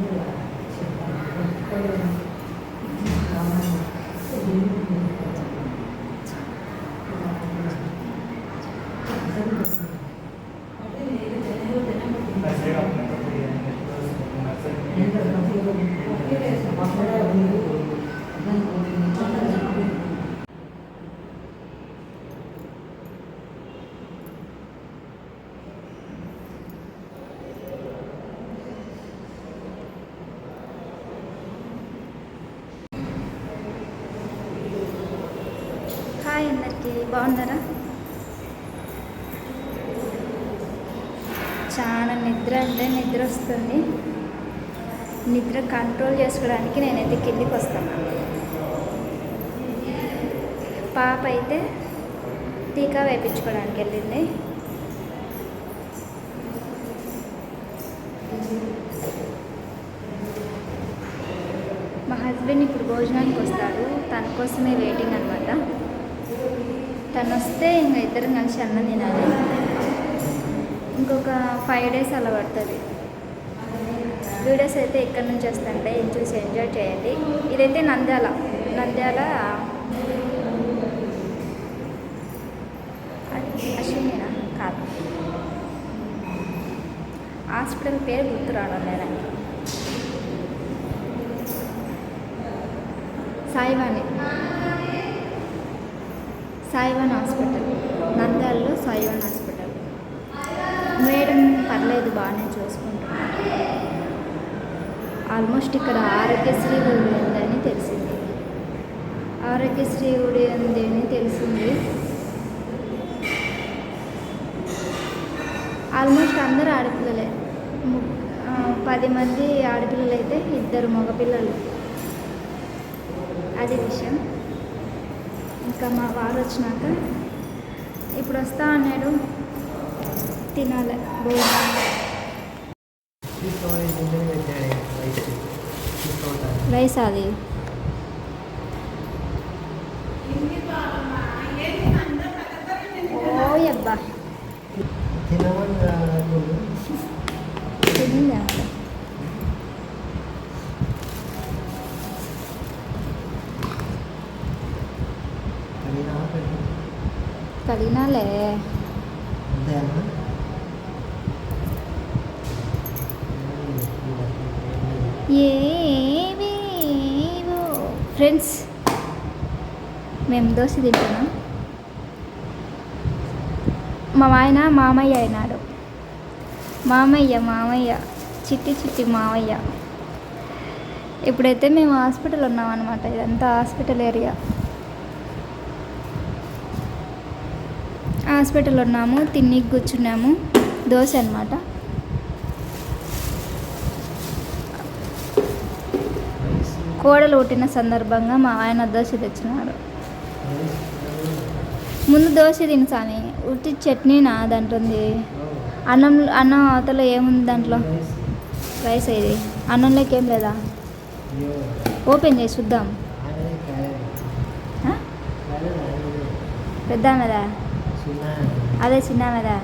Gracias. Hi అందరికీ బాగున్నారా? చాలా నిద్ర అంటే నిద్ర వస్తుంది. నిద్ర కంట్రోల్ చేసుకోవడానికి నేనైతే కిందికి వస్తాను పాప అయితే టీకా వేయించుకోవడానికి వెళ్ళింది. మా హస్బెండ్ ఇప్పుడు భోజనానికి వస్తాడు. తన కోసమే వెయిటింగ్ అనమాట తను వస్తే ఇంకా ఇద్దరం కలిసి అన్నం తినాలి. ఇంకొక ఫైవ్ డేస్ అలా పడుతుంది. వీడియోస్ అయితే ఎక్కడి నుంచి వస్తుంటే చూసి ఎంజాయ్ చేయండి. ఇదైతే నంద్యాల. నంద్యాల అశ్వినినా? కాదు. హాస్పిటల్ పేరు గుర్తు రావడం లేదండి సాయివాణి. సాయివాన్ హాస్పిటల్ నంద్యాలలో సాయివాన్ హాస్పిటల్. మేడం పర్లేదు బాగానే చూసుకుంటున్నారు. ఆల్మోస్ట్ ఇక్కడ ఆరోగ్యశ్రీ గుడి ఉందని తెలిసింది. ఆరోగ్యశ్రీ గుడి ఉంది అని తెలిసింది. ఆల్మోస్ట్ అందరూ ఆడపిల్లలే. ము- పది మంది ఆడపిల్లలు అయితే ఇద్దరు మగపిల్లలు. అది విషయం. ఇంకా మా వారు వచ్చినాక ఇప్పుడు వస్తా అన్నాడు. తినాలి. భోజనం. రైస్ అది. ఓ అబ్బా. కలిగినాలే ఏవేవో ఫ్రెండ్స్ మేము దోశ తింటున్నాం మా ఆయన మామయ్య అయినాడు మామయ్య మామయ్య చిట్టి చిట్టి మామయ్య ఇప్పుడైతే మేము హాస్పిటల్ ఉన్నాం అనమాట ఇదంతా హాస్పిటల్ ఏరియా హాస్పిటల్ ఉన్నాము తిని కూర్చున్నాము. దోశ అనమాట కోడలు పుట్టిన సందర్భంగా మా ఆయన దోశ తెచ్చినాడు. ముందు దోశ తిని స్వామి ఉట్టి చట్నీనా దాంట్లో అన్నం అన్నం అవతల ఏముంది దాంట్లో? రైస్ ఇది. అన్నంలోకి ఏం లేదా? ఓపెన్ చేసి చూద్దాం. ఆ? అదే చిన్న ఆమెదా